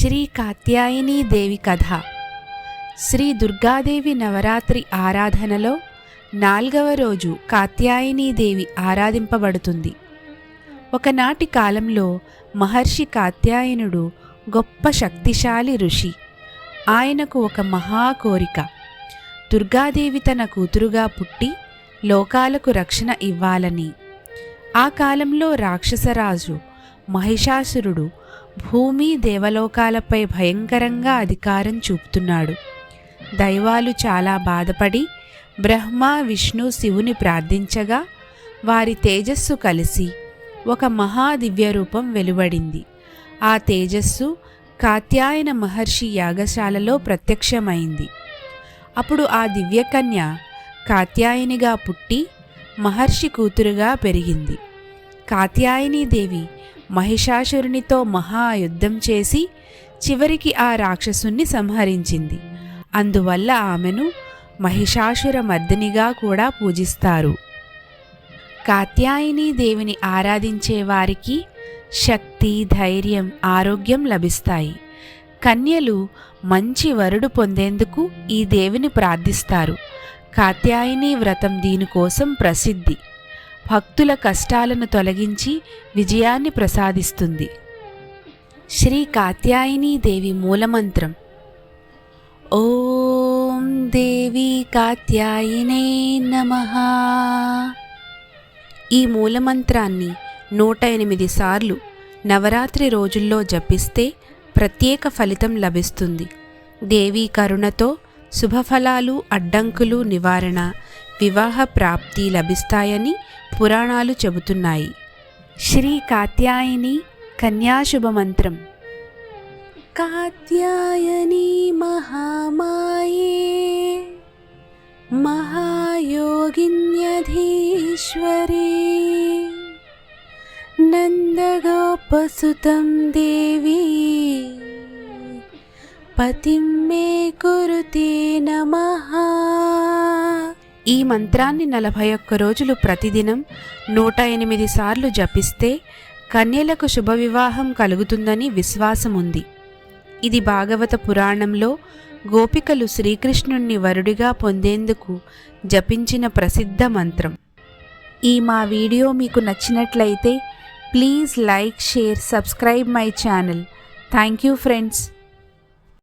శ్రీ కాత్యాయనీ దేవి కథ. శ్రీ దుర్గాదేవి నవరాత్రి ఆరాధనలో నాల్గవ రోజు కాత్యాయని దేవి ఆరాధింపబడుతుంది. ఒకనాటి కాలంలో మహర్షి కాత్యాయనుడు గొప్ప శక్తిశాలి ఋషి. ఆయనకు ఒక మహా కోరిక. దుర్గాదేవి తన కూతురుగా పుట్టి లోకాలకు రక్షణ ఇవ్వాలని. ఆ కాలంలో రాక్షసరాజు మహిషాసురుడు భూమి దేవలోకాలపై భయంకరంగా అధికారం చూపుతున్నాడు. దైవాలు చాలా బాధపడి బ్రహ్మ విష్ణు శివుని ప్రార్థించగా వారి తేజస్సు కలిసి ఒక మహాదివ్య రూపం వెలువడింది. ఆ తేజస్సు కాత్యాయన మహర్షి యాగశాలలో ప్రత్యక్షమైంది. అప్పుడు ఆ దివ్యకన్య కాత్యాయనిగా పుట్టి మహర్షి కూతురుగా పెరిగింది. కాత్యాయనీదేవి మహిషాసురునితో మహాయుద్ధం చేసి చివరికి ఆ రాక్షసుణ్ణి సంహరించింది. అందువల్ల ఆమెను మహిషాసుర మర్దినిగా కూడా పూజిస్తారు. కాత్యాయని దేవిని ఆరాధించే వారికి శక్తి ధైర్యం ఆరోగ్యం లభిస్తాయి. కన్యలు మంచి వరుడు పొందేందుకు ఈ దేవిని ప్రార్థిస్తారు. కాత్యాయని వ్రతం దీనికోసం ప్రసిద్ధి. భక్తుల కష్టాలను తొలగించి విజయాన్ని ప్రసాదిస్తుంది. శ్రీ కాత్యాయనీ దేవి మూలమంత్రం. ఓం దేవి కాత్యాయనే నమ. ఈ మూలమంత్రాన్ని నూట ఎనిమిది సార్లు నవరాత్రి రోజుల్లో జపిస్తే ప్రత్యేక ఫలితం లభిస్తుంది. దేవీ కరుణతో శుభఫలాలు అడ్డంకులు నివారణ వివాహ ప్రాప్తి లభిస్తాయని పురాణాలు చెబుతున్నాయి శ్రీ కాత్యాయని కన్యాశుభమంత్రం కాత్యాయని మహామాయే महायोगिन्यधीश्वरे नन्दगोपसुतं देवी పతిం మే కురుతే నమః ఈ మంత్రాన్ని నలభై ఒక్క రోజులు ప్రతిదినం నూట ఎనిమిది సార్లు జపిస్తే కన్యలకు శుభ వివాహం కలుగుతుందని విశ్వాసం ఉంది ఇది భాగవత పురాణంలో గోపికలు శ్రీకృష్ణుణ్ణి వరుడిగా పొందేందుకు జపించిన ప్రసిద్ధ మంత్రం. ఈ మా వీడియో మీకు నచ్చినట్లయితే please like share subscribe my channel. Thank you friends.